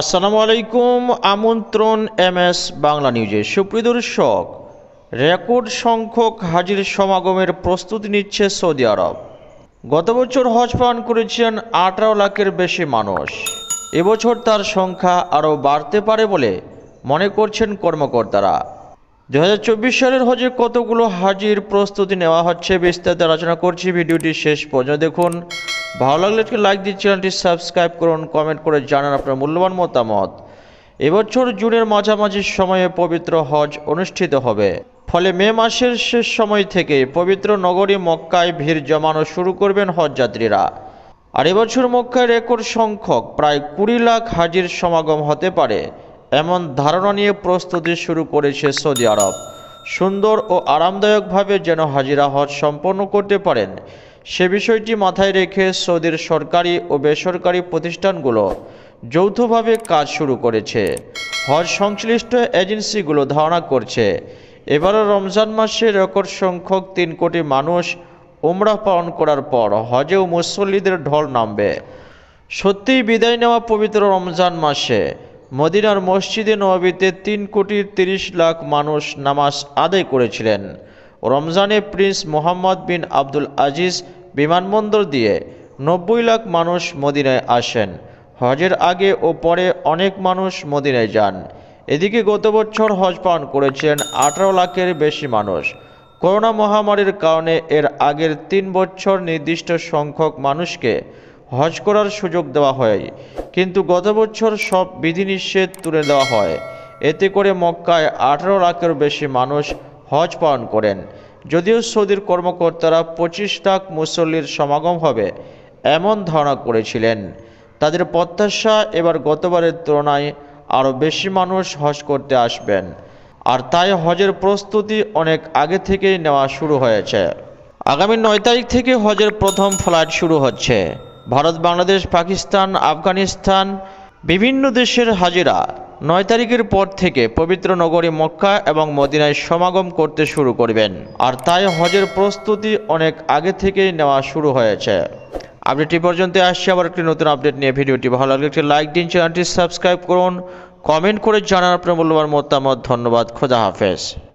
আসসালামু আলাইকুম, আমন্ত্রণ এম এস বাংলা নিউজে। সুপ্রিয় দর্শক, রেকর্ড সংখ্যক হাজির সমাগমের প্রস্তুতি নিচ্ছে সৌদি আরব। গত বছর হজ পালন করেছেন আঠারো লাখের বেশি মানুষ। এবছর তার সংখ্যা আরও বাড়তে পারে বলে মনে করছেন কর্মকর্তারা। দু হাজার চব্বিশ সালের হজে কতগুলো হাজির প্রস্তুতি নেওয়া হচ্ছে বিস্তারিত আলোচনা করছি। ভিডিওটি শেষ পর্যন্ত দেখুন। ভালো লাগলে লাইক দিয়ে চ্যানেলটি সাবস্ক্রাইব করুন, কমেন্ট করে জানান আপনার মূল্যবান মতামত। এবছর জুনের মাঝামাঝি সময়ে পবিত্র হজ অনুষ্ঠিত হবে। ফলে মে মাসের শেষ সময় থেকে পবিত্র নগরী মক্কায় ভিড় জমানো শুরু করবেন হজ যাত্রীরা আর এবছর মক্কায় রেকর্ড সংখ্যক প্রায় কুড়ি লাখ হাজির সমাগম হতে পারে। এমন ধারণা নিয়ে প্রস্তুতি শুরু করেছে সৌদি আরব। সুন্দর ও আরামদায়কভাবে যেন হাজিরা হজ সম্পন্ন করতে পারেন, সে বিষয়টি মাথায় রেখে সৌদির সরকারি ও বেসরকারি প্রতিষ্ঠানগুলো যৌথভাবে কাজ শুরু করেছে। হজ সংশ্লিষ্ট এজেন্সিগুলো ধারণা করছে, এবারও রমজান মাসে রেকর্ড সংখ্যক তিন কোটি মানুষ উমরাহ পালন করার পর হজেও মুসল্লিদের ঢল নামবে। সত্যিই বিদায় নেওয়া পবিত্র রমজান মাসে মদিনার মসজিদে নবাবিতে তিন কোটি তিরিশ লাখ মানুষ নামাজ আদায় করেছিলেন। রমজানে Prince Mohammad bin Abdul Aziz বিমানবন্দর দিয়ে নব্বই লাখ মানুষ মদিনায় আসেন। হজের আগে ও পরে অনেক মানুষ মদিনায় যান। এদিকে গত বছর হজ পালন করেছেন আঠারো লাখের বেশি মানুষ। করোনা মহামারীর কারণে এর আগের তিন বছর নির্দিষ্ট সংখ্যক মানুষকে হজ করার সুযোগ দেওয়া হয়। কিন্তু গত বছর সব বিধিনিষেধ তুলে দেওয়া হয়। এতে করে মক্কায় আঠারো লাখের বেশি মানুষ হজ পালন করেন। যদিও সৌদির কর্মকর্তারা পঁচিশ লাখ মুসল্লির সমাগম হবে এমন ধারণা করেছিলেন। তাদের প্রত্যাশা এবার গতবারের তুলনায় আরও বেশি মানুষ হজ করতে আসবেন। আর তাই হজের প্রস্তুতি অনেক আগে থেকেই নেওয়া শুরু হয়েছে। আগামী নয় তারিখ থেকে হজের প্রথম ফ্লাইট শুরু হচ্ছে। ভারত, বাংলাদেশ, পাকিস্তান, আফগানিস্তান, বিভিন্ন দেশের হাজিরা নয় তারিখের পর থেকে পবিত্র নগরী মক্কা এবং মদিনায় সমাগম করতে শুরু করবেন। আর তাই হজের প্রস্তুতি অনেক আগে থেকেই নেওয়া শুরু হয়েছে। আপডেটটি পর্যন্ত আসছে, আবার একটি নতুন আপডেট নিয়ে ভিডিওটি ভালো লাগলে একটি লাইক দিন, চ্যানেলটি সাবস্ক্রাইব করুন, কমেন্ট করে জানান আপনার মূল্যবান মতামত। ধন্যবাদ, খোদা হাফেজ।